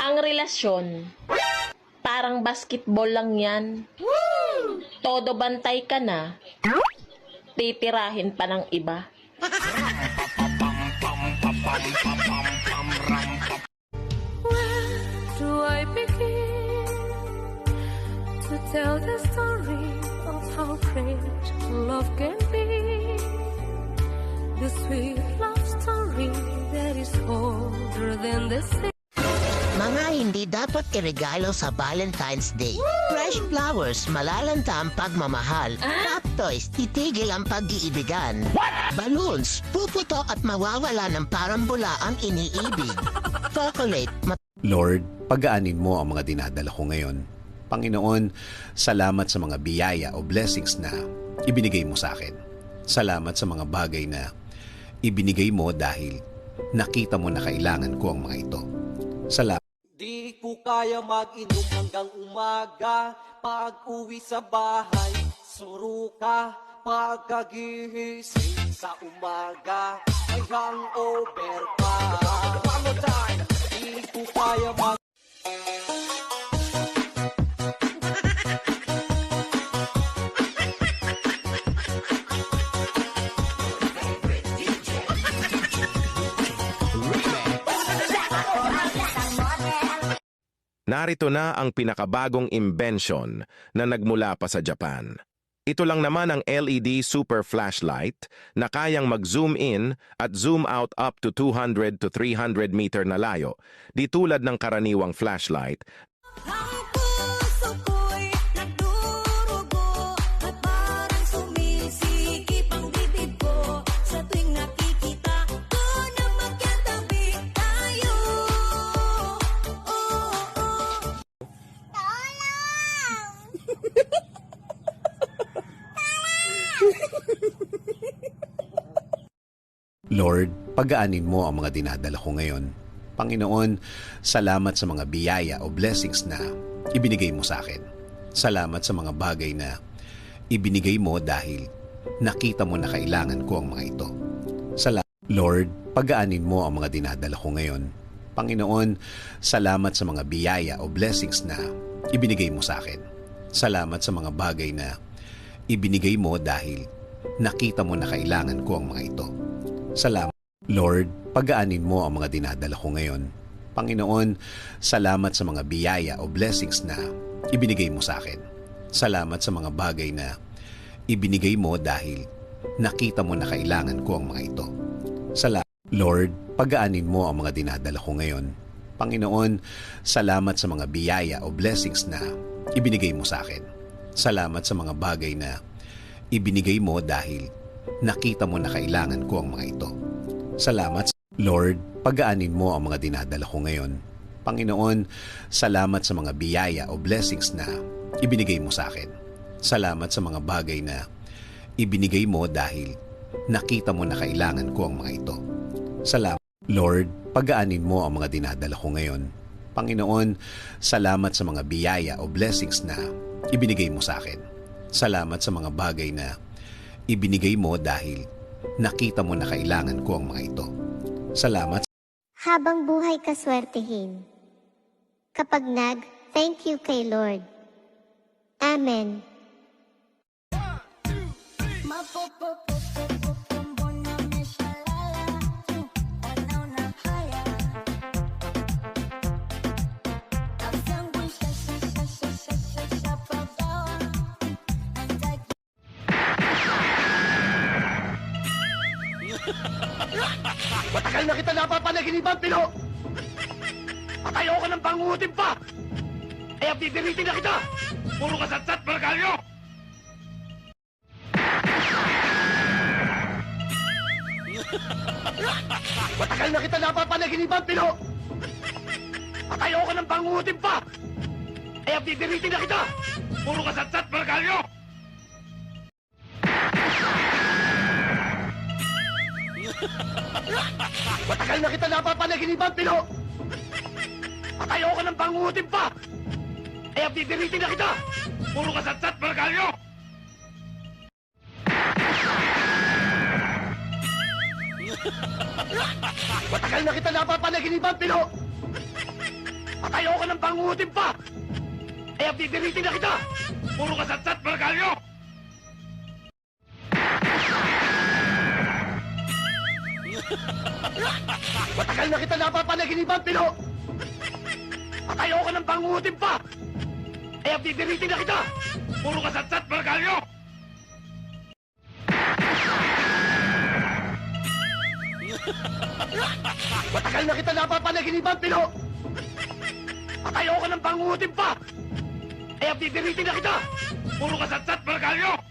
Ang relasyon, parang basketball lang yan. Todo bantay ka na, titirahin pa ng iba. do I to tell the story of how crazy dapat iregalo sa Valentine's Day. Fresh flowers, malalanta ang pagmamahal. Pop toys, titigil ang pag-iibigan. Balloons, puputok at mawawala ng parang bula ang iniibig. Chocolate, Lord, pagaanin mo ang mga dinadala ko ngayon. Panginoon, salamat sa mga biyaya o blessings na ibinigay mo sa akin. Salamat sa mga bagay na ibinigay mo dahil nakita mo na kailangan ko ang mga ito. Salamat. Kaya mag-inom hanggang umaga. Pag uwi sa bahay, suruka. Pagkagigising sa umaga Ay hangover pa. One more time. Di ko kaya mag Narito na ang pinakabagong invention na nagmula pa sa Japan. Ito lang naman ang LED super flashlight na kayang mag-zoom in at zoom out up to 200 to 300 meter na layo. Di tulad ng karaniwang flashlight Lord, pagaanin mo ang mga dinadala ko ngayon. Panginoon, salamat sa mga biyaya o blessings na ibinigay mo sa akin. Salamat sa mga bagay na ibinigay mo dahil nakita mo na kailangan ko ang mga ito. Salamat, Lord, pagaanin mo ang mga dinadala ko ngayon. Panginoon, salamat sa mga biyaya o blessings na ibinigay mo sa akin. Salamat sa mga bagay na ibinigay mo dahil nakita mo na kailangan ko ang mga ito. Salamat. Lord, pagaanin mo ang mga dinadala ko ngayon. Panginoon, salamat sa mga biyaya o blessings na ibinigay mo sa akin. Salamat sa mga bagay na ibinigay mo dahil nakita mo na kailangan ko ang mga ito. Salamat. Lord, pagaanin mo ang mga dinadala ko ngayon. Panginoon, salamat sa mga biyaya o blessings na ibinigay mo sa akin. Salamat sa mga bagay na ibinigay mo dahil nakita mo na kailangan ko ang mga ito. Salamat, Lord, pagaanin mo ang mga dinadala ko ngayon. Panginoon, salamat sa mga biyaya o blessings na ibinigay mo sa akin. Salamat sa mga bagay na ibinigay mo dahil nakita mo na kailangan ko ang mga ito. Salamat, Lord, pagaanin mo ang mga dinadala ko ngayon. Panginoon, salamat sa mga biyaya o blessings na ibinigay mo sa akin. Salamat sa mga bagay na ibinigay mo dahil nakita mo na kailangan ko ang mga ito. Salamat, Habang buhay ka swertihin. Kapag nag, thank you kay Lord. Amen. Matagal na kita napapanaginipan, Pino! At ayoko ng panguhutin pa! Kaya pipiritin na kita! Puro kasatsat, malagalyo! Matagal na kita napapanaginipan, Pino! At ayoko ng panguhutin pa! Kaya pipiritin na kita! Puro kasatsat, malagalyo! Matagal na kita napapanaginipan, Pino! At ayoko ng panguhutin pa! Kaya pipiritin na kita! Puro kasatsat, malagalyo! Matagal na kita napapanaginipan, Pino! At ayoko ng bangutin pa! Kaya pipiritin na kita! Puro kasatsat, malagalyo! Matagal na kita napapanaginipan, Pino! At ayoko ng bangutin pa! Kaya pipiritin na kita! Puro kasatsat, malagalyo! Matagal na kita napapanaginipan, Pino! At ayoko ng bangutin pa! Kaya pipiritin na kita! Puro kasatsat, malagalyo!